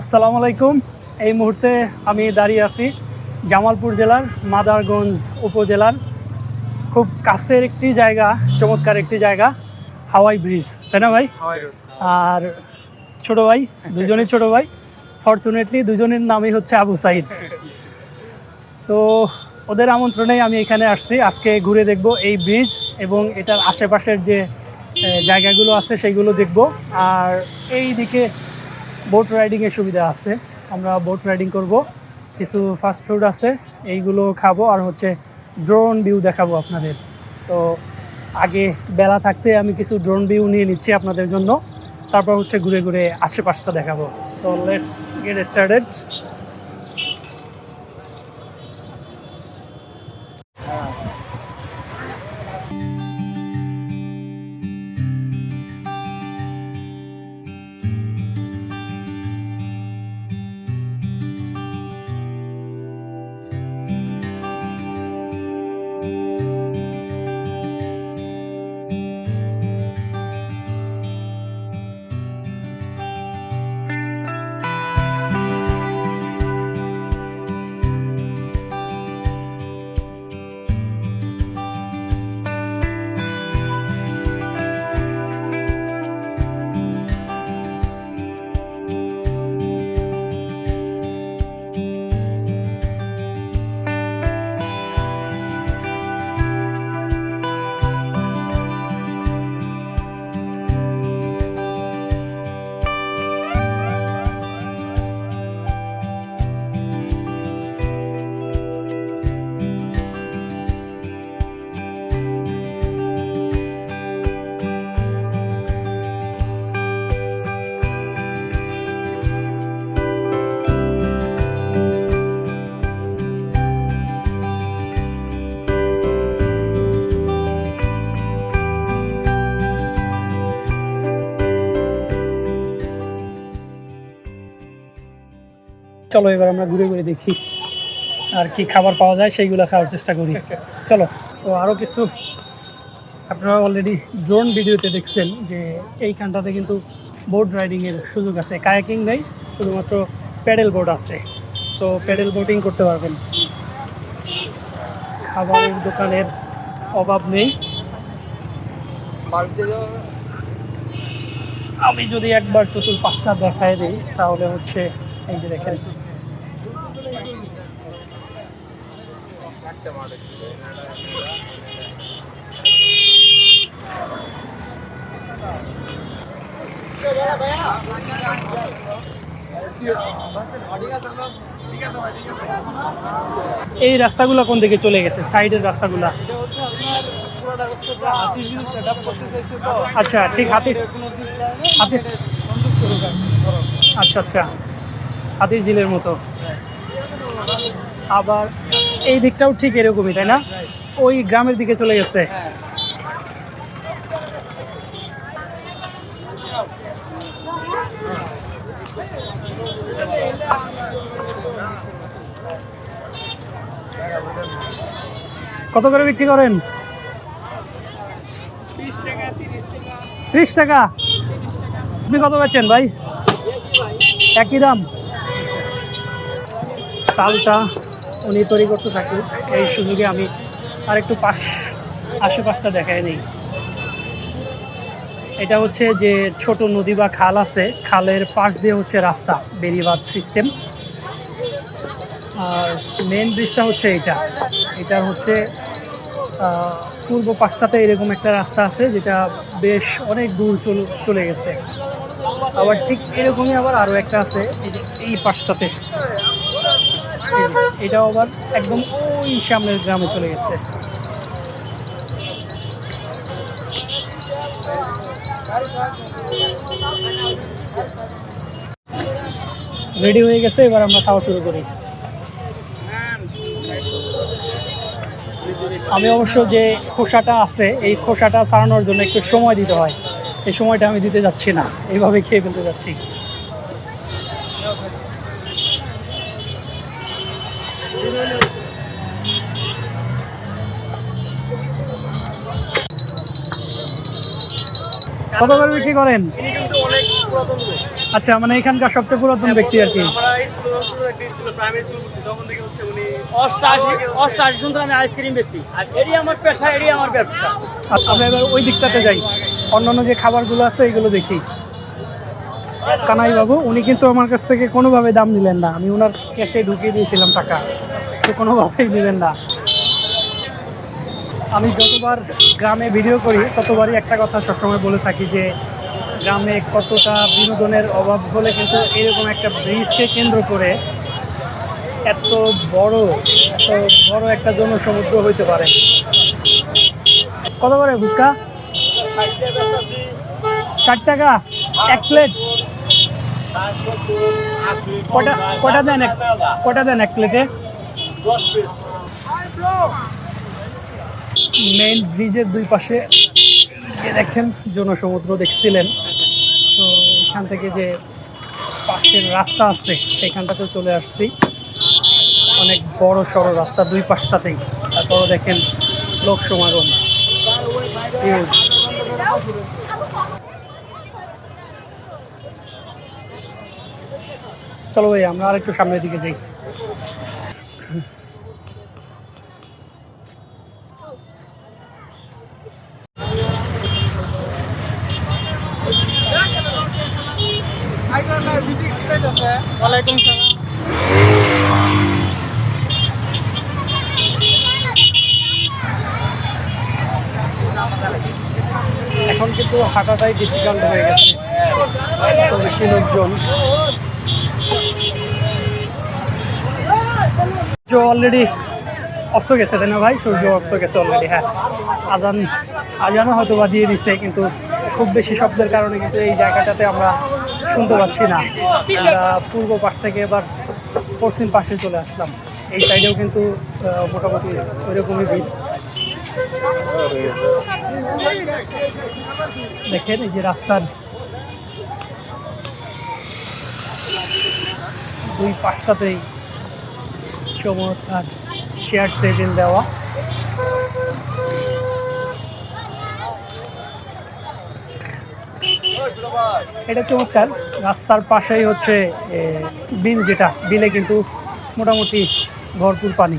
আসসালামু আলাইকুম। এই মুহূর্তে আমি দাঁড়িয়ে আছি জামালপুর জেলার মাদারগঞ্জ উপজেলার খুব কাছের একটি জায়গা চমৎকার একটি জায়গা হাওয়াই ব্রিজ। তাই না ভাই? আর ছোট ভাই দুজনই ছোট ভাই। ফর্চুনেটলি দুজনের নামই হচ্ছে আবু সাইদ। তো ওদের আমন্ত্রণেই আমি এখানে আসছি। আজকে ঘুরে দেখব এই ব্রিজ এবং এটার আশেপাশের যে জায়গাগুলো আছে সেগুলো দেখব। আর এই দিকে বোট রাইডিংয়ের সুবিধা আছে। আমরা বোট রাইডিং করব। কিছু ফাস্ট ফুড আছে, এইগুলো খাব আর হচ্ছে ড্রোন ভিউ দেখাবো আপনাদের। সো আগে বেলা থাকতে আমি কিছু ড্রোন ভিউ নিয়ে নিচ্ছি আপনাদের জন্য। তারপর হচ্ছে ঘুরে ঘুরে আশেপাশটা দেখাবো। সো লেটস গেট স্টার্টেড চলো, এবার আমরা ঘুরে ঘুরে দেখি আর কি খাবার পাওয়া যায়, সেইগুলো খাওয়ার চেষ্টা করি। চলো, তো আরও কিছু আপনারা অলরেডি ড্রোন ভিডিওতে দেখছেন যে এইখানটাতে কিন্তু বোট রাইডিংয়ের সুযোগ আছে। কায়াকিং নেই, শুধুমাত্র প্যাডেল বোট আছে। সো প্যাডেল বোটিং করতে পারবেন। খাবারের দোকানের অভাব নেই। আমি যদি একবার চতুর পাঁচটা দেখায় দিই, তাহলে হচ্ছে এই যে দেখেন। এই রাস্তাগুলো কোন দিকে চলে গেছে? সাইডের রাস্তাগুলা? আচ্ছা ঠিক হাতি আচ্ছা আচ্ছা। হাতির ঝিলের মতো। আবার এই দিকটাও ঠিক এরকমই, তাই না? ওই গ্রামের দিকে চলে গেছে। কত করে বিক্রি করেন? ত্রিশ টাকা। আপনি কত বেচেন ভাই? একই দাম। তালটা উনি তৈরি করতে থাকি, এই সুযোগে আমি আর একটু পাশ, আশেপাশটা দেখাই নেই। এটা হচ্ছে যে ছোট নদী বা খাল আছে, খালের পাশ দিয়ে হচ্ছে রাস্তা বেরিবাদ সিস্টেম আর মেন ব্রিজটা হচ্ছে এটা। এটা হচ্ছে পূর্ব পাশটাতে এরকম একটা রাস্তা আছে, যেটা বেশ অনেক দূর চল গেছে। আবার ঠিক এরকমই আবার আরও একটা আছে, এই যে এই পাশটাতে। এটাও আবার একদম ওই সামনের গ্রামে চলে গেছে। রেডি হয়ে গেছে, এবার আমরা খাওয়া শুরু করি। আমি অবশ্য যে খোসাটা আছে, এই খোসাটা ছাড়ানোর জন্য একটু সময় দিতে হয়। এই সময়টা আমি দিতে যাচ্ছি না, এইভাবে খেয়ে ফেলতে যাচ্ছি। কত করে বিক্রি করেন? কিন্তু অনেক পুরাতন আচ্ছা মানে এখানকার সবচেয়ে পুরাতন ব্যক্তি আর কি। আমরা এরই আমার পেশা এরই আমার ব্যবসা। এবার ওই দিকটাতে যাই। অন্যান্য যে খাবারগুলো আছে এগুলো দেখি। কানাই বাবু উনি কিন্তু আমার কাছ থেকে কোনোভাবে দাম নিলেন না। আমি ওনার ক্যাশে ঢুকিয়ে দিয়েছিলাম টাকা। তো কোনোভাবেই নিলেন না। আমি যতবার গ্রামে ভিডিও করি, ততবারই একটা কথা সবসময় বলে থাকি যে, গ্রামে কতটা বিনোদনের অভাব হলে কিন্তু এরকম একটা ব্রিজকে কেন্দ্র করে এত বড় এত বড় একটা জনসমুদ্র হইতে পারে। কত করে ফুচকা? ষাট টাকা। এক প্লেট? কটা কটা দেন কটা দেন এক প্লেটে? মেইন ব্রিজের দুই পাশে যে দেখেন জনসমুদ্র দেখছিলেন। তো এখান থেকে যে পাশের রাস্তা আছে সেখানটাতে চলে আসছি। অনেক বড় সড়ো রাস্তা দুই পাশটাতেই। তারপরও দেখেন লোক সমাগম। চলো ভাই, আমরা আর একটু সামনের দিকে যাই। কিন্তু হাঁটাটাই ডিফিকাল্ট হয়ে গেছে। এত বেশি লোকজন। সূর্য অলরেডি অস্ত গেছে, তাই না ভাই? সূর্য অস্ত গেছে অলরেডি হ্যাঁ। আজান, আজানও হয়তো বা দিয়ে দিচ্ছে কিন্তু খুব বেশি শব্দের কারণে কিন্তু এই জায়গাটাতে আমরা শুনতে পাচ্ছি না। আমরা পূর্ব পাশ থেকে এবার পশ্চিম পাশে চলে আসলাম। এই সাইডেও কিন্তু মোটামুটি ওইরকমই ভিড়। দেখেন এই যে রাস্তার দুই পাশটাতেই চমৎকার চেয়ার টেবিল দেওয়া। এটা চমৎকার। রাস্তার পাশেই হচ্ছে বিল যেটা, বিলে কিন্তু মোটামুটি ভরপুর পানি।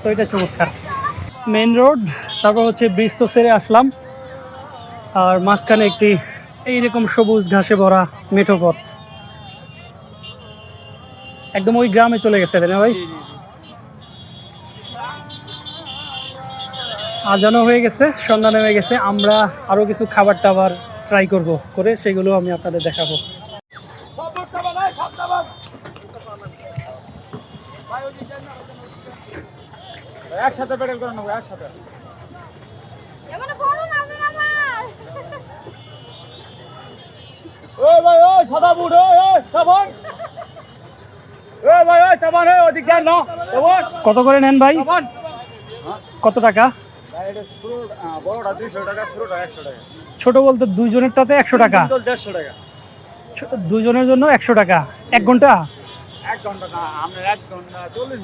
সো এটা চমৎকার। মেন রোড তারপর হচ্ছে ব্রিজ তো সেরে আসলাম। আর মাঝখানে একটি এইরকম সবুজ ঘাসে ভরা মেঠো পথ। একদম ওই গ্রামে চলে গেছে, তাই না ভাই? আজানো হয়ে গেছে সন্ধ্যা নেমে গেছে। আমরা আরও কিছু খাবার টাবার ট্রাই করব করে, সেগুলো আমি আপনাদের দেখাবো। একসাথে পেটেল করে নেব একসাথে। ও ভাই ও সাদা বুট ও ও সাবান। ও ভাই ও সাবান ও ওদিক যান না কত করে নেন ভাই? কত টাকা? ছোট বলতে দুইজনেরটাতে একশো টাকা। দেড়শো টাকা। ছো- দুজনের জন্য একশো টাকা। এক ঘণ্টা? এক ঘণ্টা না আপনার এক ঘণ্টা চল্লিশ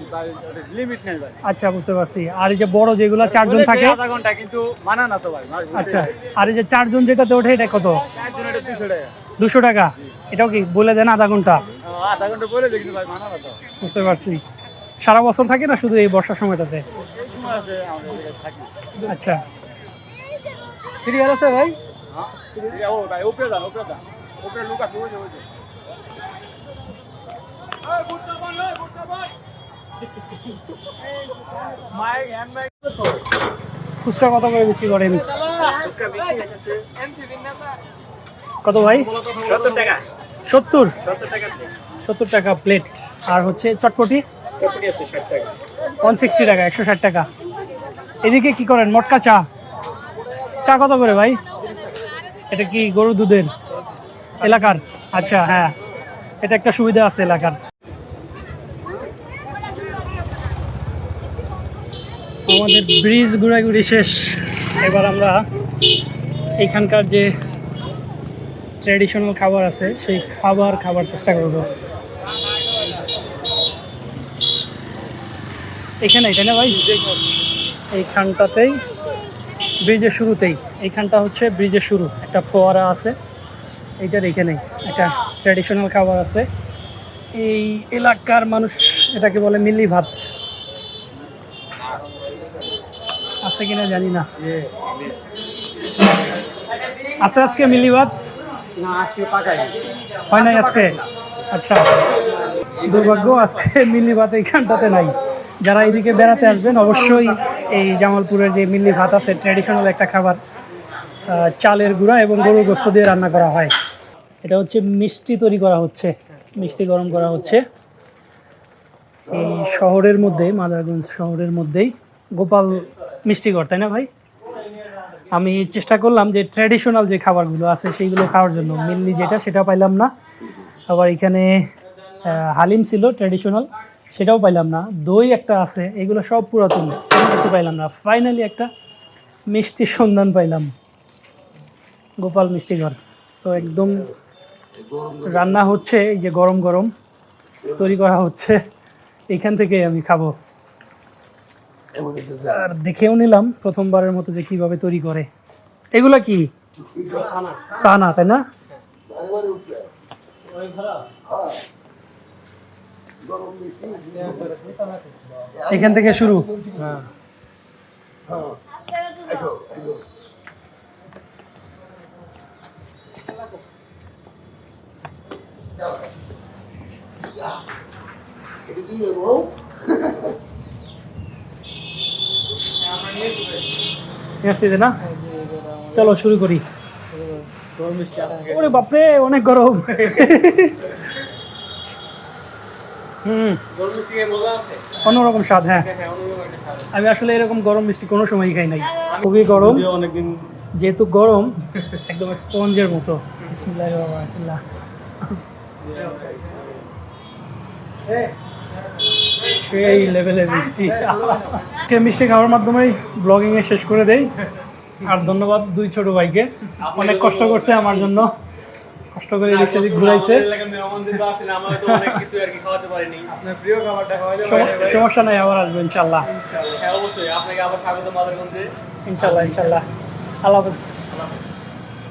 লিমিট নেই ভাই আচ্ছা বুঝতে পারছি। আর এই যে বড় যেগুলো চারজন থাকে আধা ঘণ্টা কিন্তু মানা না তো ভাই আচ্ছা আর এই যে চারজন যেটাতে ওঠে এটা কত? চারজন এটা দুশো টাকা। দুশো টাকা। এটাও কি বলে দেন আধা ঘণ্টা? আধা ঘণ্টা বলে দেখি ভাই মানা না তো। বুঝতে পারছি। সারা বছর থাকে না শুধু এই বর্ষার সময়টাতে? আচ্ছা। সিরিয়াল আছে ভাই? হ্যাঁ ও ভাই উপরে যান উপরে যান উপরে লুক আছে ওই যে ওই যে। ফুচকা কত করে বিক্রি করেন। কত ভাই? সত্তর। সত্তর টাকা প্লেট আর হচ্ছে চটপটি? ওয়ান সিক্সটি টাকা, একশো ষাট টাকা। এদিকে কি করেন? মটকা চা। চা কত করে ভাই? এটা কি গরু দুধের? এলাকার? আচ্ছা হ্যাঁ। এটা একটা সুবিধা আছে এলাকার। আমাদের ব্রিজ ঘোরাঘুরি শেষ। এবার আমরা এখানকার যে ট্র্যাডিশনাল খাবার আছে, সেই খাবার খাবার চেষ্টা করব। এখানে এখানে ভাই? এইখানটাতেই, ব্রিজের শুরুতেই। এইখানটা হচ্ছে ব্রিজের শুরু। একটা ফোয়ারা আছে, এইটার এখানেই। একটা ট্র্যাডিশনাল খাবার আছে। এই এলাকার মানুষ এটাকে বলে মিলি ভাত। আছে কিনা জানি না। আছে আজকে না আজকে পাকাই হয় নাই আজকে? আচ্ছা। দুর্ভাগ্য আজকে মিল্লি ভাত এইখানটাতে নাই। যারা এদিকে বেড়াতে আসবেন অবশ্যই এই জামালপুরের যে মিল্লি ভাত আছে ট্র্যাডিশনাল একটা খাবার চালের গুঁড়া এবং গরুর গোস্ত দিয়ে রান্না করা হয়। এটা হচ্ছে মিষ্টি তৈরি করা হচ্ছে। মিষ্টি গরম করা হচ্ছে। এই শহরের মধ্যে মাদারগঞ্জ শহরের মধ্যেই গোপাল মিষ্টিঘর তাই না ভাই? আমি চেষ্টা করলাম যে ট্র্যাডিশনাল যে খাবারগুলো আছে সেইগুলো খাওয়ার জন্য। মেনলি যেটা, সেটা পাইলাম না। আবার এখানে হালিম ছিল ট্র্যাডিশনাল সেটাও পাইলাম না। দই একটা আছে, এগুলো সব পুরাতন, কোনো কিছু পাইলাম না। ফাইনালি একটা মিষ্টির সন্ধান পাইলাম। গোপাল মিষ্টিঘর সো একদম রান্না হচ্ছে, এই যে গরম গরম তৈরি করা হচ্ছে, এখান থেকেই আমি খাব। আর দেখেও নিলাম প্রথমবারের মতো যে কীভাবে তৈরি করে। এগুলা কি? সানা তাই না? এখান থেকে শুরু। না? চলো শুরু করি। ওরে বাপরে অনেক গরম। হুম। অন্যরকম স্বাদ হ্যাঁ। আমি আসলে এরকম গরম মিষ্টি কোনো সময় খাই নাই। খুবই গরম। অনেকদিন যেহেতু গরম একদম স্পঞ্জের মতো। রহিম। সেই লেভেলের মিষ্টি। কে মিষ্টি খাওয়ার মাধ্যমেই ব্লগিং এ শেষ করে দেই। আর ধন্যবাদ দুই ছোট ভাইকে। অনেক কষ্ট করছে আমার জন্য। কষ্ট করে এদিক সেদিক ঘুরাইছে। সমস্যা নাই আবার আসব ইনশাল্লাহ। হ্যাঁ, অবশ্যই। আপনাকে আবার স্বাগত মাদারগঞ্জে। ইনশাল্লাহ ইনশাল্লাহ। আল্লাহ হাফেজ।